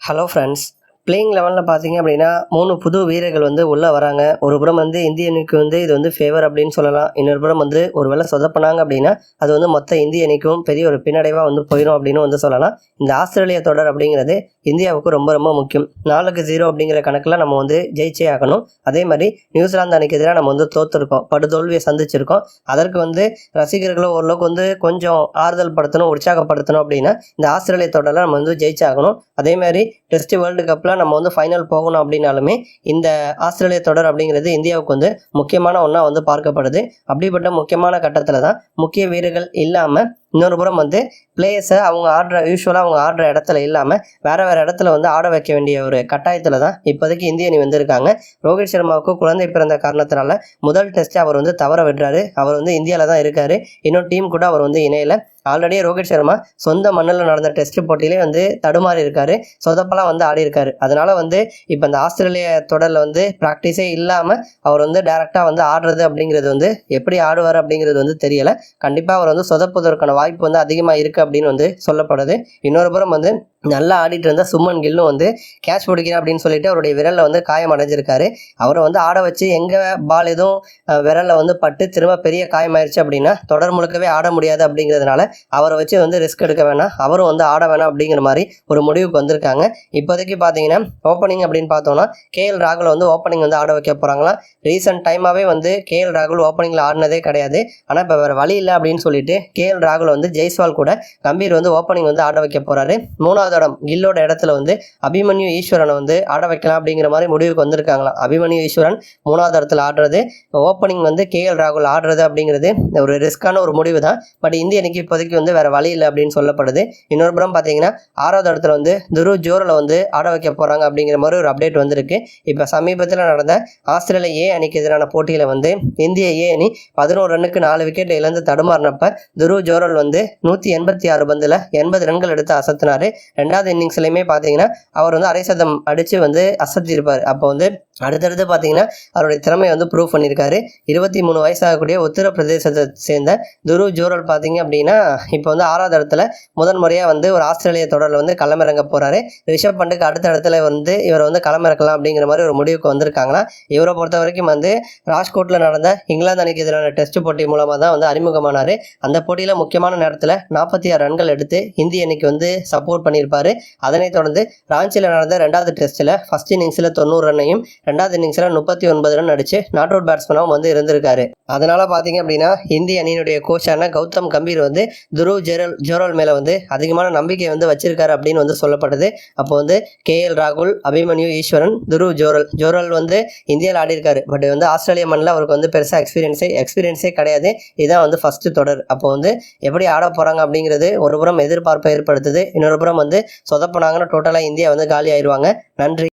Hello friends playing லெவலில் பார்த்தீங்க அப்படின்னா மூணு புது வீரர்கள் வந்து உள்ளே வராங்க. ஒரு புறம் வந்து இந்திய அணிக்கு வந்து இது வந்து ஃபேவர் அப்படின்னு சொல்லலாம். இன்னொரு புறம் வந்து ஒரு வேளை சொதப்பினாங்க அப்படின்னா அது வந்து மொத்த இந்திய அணிக்கும் பெரிய ஒரு பின்னடைவாக வந்து போயிடும் அப்படின்னு வந்து சொல்லலாம். இந்த ஆஸ்திரேலிய தொடர் அப்படிங்கிறது இந்தியாவுக்கு ரொம்ப ரொம்ப முக்கியம். நாலுக்கு ஜீரோ அப்படிங்கிற கணக்கில் நம்ம வந்து ஜெயிச்சே ஆகணும். அதே மாதிரி நியூசிலாந்து அணிக்கு எதிராக நம்ம வந்து தோற்றுருக்கோம் படுதோல்வியை சந்திச்சிருக்கோம். அதற்கு வந்து ரசிகர்களும் ஓரளவுக்கு வந்து கொஞ்சம் ஆறுதல் படுத்தணும் உற்சாகப்படுத்தணும் அப்படின்னா இந்த ஆஸ்திரேலிய தொடரில் நம்ம வந்து ஜெயிச்சாகணும் அதே மாதிரி டெஸ்ட் வேர்ல்டு கப்பில் நம்ம வந்து ஃபைனல் போகணும் அப்படின்னாலுமே இந்த ஆஸ்திரேலிய தொடர் அப்படிங்கிறது இந்தியாவுக்கு வந்து முக்கியமான ஒன்றா வந்து பார்க்கப்படுது. அப்படிப்பட்ட முக்கியமான கட்டத்தில் தான் முக்கிய வீரர்கள் இல்லாமல் இன்னொரு புறம் வந்து பிளேயர்ஸை அவங்க ஆடுற யூஸ்வலாக அவங்க ஆடுற இடத்துல இல்லாமல் வேறு வேறு இடத்துல வந்து ஆட வைக்க வேண்டிய ஒரு கட்டாயத்தில் தான் இப்போதைக்கு இந்திய அணி வந்திருக்காங்க. ரோஹித் சர்மாவுக்கு குழந்தை பிறந்த காரணத்தினால முதல் டெஸ்ட்டை அவர் வந்து தவற விடுறாரு. அவர் வந்து இந்தியாவில் தான் இருக்கார். இன்னும் டீம் கூட அவர் வந்து இணையல. ஆல்ரெடி ரோஹித் சர்மா சொந்த மண்ணில் நடந்த டெஸ்ட் போட்டியிலே வந்து தடுமாறி இருக்காரு. சொதப்பெல்லாம் வந்து ஆடி இருக்காரு. அதனால வந்து இப்போ இந்த ஆஸ்திரேலிய தொடரில் வந்து ப்ராக்டிஸே இல்லாமல் அவர் வந்து டேரெக்டாக வந்து ஆடுறது அப்படிங்கிறது வந்து எப்படி ஆடுவார் அப்படிங்கிறது வந்து தெரியலை. கண்டிப்பாக அவர் வந்து சொதப்புவதற்கான வாய்ப்பு வந்து அதிகமாக இருக்குது அப்படின்னு வந்து சொல்லப்படுது. இன்னொரு புறம் வந்து நல்லா ஆடிட்டு இருந்த சுமன் கில்லும் வந்து கேட்ச் பிடிக்கிறேன் அப்படின்னு சொல்லிட்டு அவருடைய விரலில் வந்து காயம் அடைஞ்சிருக்காரு. அவரை வந்து ஆட வச்சு எங்கே பால் எதுவும் விரலில் வந்து பட்டு திரும்ப பெரிய காயமாயிருச்சு அப்படின்னா தொடர் முழுக்கவே ஆட முடியாது அப்படிங்கிறதுனால அவரை வச்சு வந்து ரிஸ்க் எடுக்க வேணாம். அவரும் வந்து ஆட வேணாம் அப்படிங்கிற மாதிரி ஒரு முடிவுக்கு வந்திருக்காங்க. இப்போதைக்கு பார்த்தீங்கன்னா ஓப்பனிங் அப்படின்னு பார்த்தோம்னா கேஎல் ராகுல் வந்து ஓப்பனிங் வந்து ஆட வைக்க போகிறாங்களாம் ரீசெண்ட் டைமாகவே வந்து கே எல் ராகுல் ஓப்பனிங்கில் ஆடினதே கிடையாது. ஆனால் இப்போ வேறு வழி இல்லை அப்படின்னு சொல்லிட்டு கே எல் ராகுல் வந்து ஜெய்ஸ்வால் கூட கம்பீர் வந்து ஓப்பனிங் வந்து ஆட வைக்க போகிறாரு மூணாவது இடம் கில்லோட இடத்துல வந்து அபிமன்யு ஈஸ்வரனை வந்து ஆட வைக்கலாம் அப்படிங்கிற மாதிரி முடிவுக்கு வந்திருக்காங்களாம். அபிமன்யு ஈஸ்வரன் மூணாவது இடத்துல ஆடுறது. ஓப்பனிங் வந்து கே எல் ராகுல் ஆடுறது அப்படிங்கிறது ஒரு ரிஸ்க்கான ஒரு முடிவு தான் பட் இந்திய அணிக்கு இப்போதைக்கு வந்து வேறு வழி இல்லை அப்படின்னு சொல்லப்படுது. இன்னொரு புறம் பார்த்தீங்கன்னா ஆறாவது இடத்துல வந்து துரு ஜோரில் வந்து ஆட வைக்க போகிறாங்க அப்படிங்கிற மாதிரி ஒரு அப்டேட் வந்திருக்கு. இப்போ சமீபத்தில் நடந்த ஆஸ்திரேலியா ஏ அணிக்கு எதிரான போட்டியில் வந்து இந்திய ஏ அணி பதினோரு ரன்னுக்கு நாலு விக்கெட் இழந்து தடுமாறினப்ப துரு ஜோரல் வந்து நூற்றி எண்பத்தி ஆறு பந்தில் எண்பது ரன்கள் எடுத்து அசத்தினார். ரெண்டாவது இன்னிங்ஸ்லையுமே பார்த்தீங்கன்னா அவர் வந்து அரை சதம் அடித்து வந்து அசத்திருப்பார். அப்போ வந்து அடுத்தடுத்து பார்த்தீங்கன்னா அவருடைய திறமையை வந்து ப்ரூவ் பண்ணியிருக்காரு இருபத்தி மூணு வயசாகக்கூடிய உத்தரப்பிரதேசத்தை சேர்ந்த துரு ஜோரல் பார்த்தீங்க அப்படின்னா இப்போ வந்து ஆறாவது இடத்துல முதன் முறையாக வந்து ஒரு ஆஸ்திரேலிய தொடரில் வந்து களமிறங்க போகிறாரு ரிஷப் பண்டுக்கு அடுத்த இடத்துல வந்து இவரை வந்து களமிறக்கலாம் அப்படிங்கிற மாதிரி ஒரு முடிவுக்கு வந்திருக்காங்களா இவரை பொறுத்த வரைக்கும் வந்து ராஜ்கோட்டில் நடந்த இங்கிலாந்து அணிக்கு எதிரான டெஸ்ட் போட்டி மூலமாக தான் வந்து அறிமுகமானார். அந்த போட்டியில் முக்கியமான நேரத்தில் நாற்பத்தி ஆறு ரன்கள் எடுத்து இந்திய அணிக்கு வந்து சப்போர்ட் பண்ணியிருப்பார். அதனைத் தொடர்ந்து ராஞ்சியில் நடந்த ரெண்டாவது டெஸ்ட்டில் ஃபர்ஸ்ட் இன்னிங்ஸில் தொண்ணூறு ரன்னையும் ரெண்டாவது இன்னிங்ஸில் முப்பத்தி ஒன்பது ரன் அடித்து நாட் அவுட் பேட்ஸ்மனாகவும் வந்து இருந்திருக்காரு. அதனால் பார்த்தீங்க அப்படின்னா இந்திய அணியினுடைய கோச்சான கௌதம் கம்பீர் வந்து துருவ் ஜெரல் ஜோரல் மேலே வந்து அதிகமான நம்பிக்கை வந்து வச்சிருக்காரு அப்படின்னு வந்து சொல்லப்படுது. அப்போ வந்து கேஎல் ராகுல் அபிமன்யு ஈஸ்வரன் துருவ் ஜோரல் ஜோரல் வந்து இந்தியாவில் ஆடிருக்காரு பட் வந்து ஆஸ்திரேலிய மண்ணில் அவருக்கு வந்து பெருசாக எக்ஸ்பீரியன்ஸே எக்ஸ்பீரியன்ஸே கிடையாது. இதுதான் வந்து ஃபஸ்ட்டு தொடர். அப்போ வந்து எப்படி எப்படி ஆட போகிறாங்க அப்படிங்கிறது ஒரு புறம் எதிர்பார்ப்பை ஏற்படுத்துது. இன்னொரு புறம் வந்து சொதப்பினாங்கன்னா டோட்டலாக இந்தியா வந்து காலி ஆயிடுவாங்க நன்றி.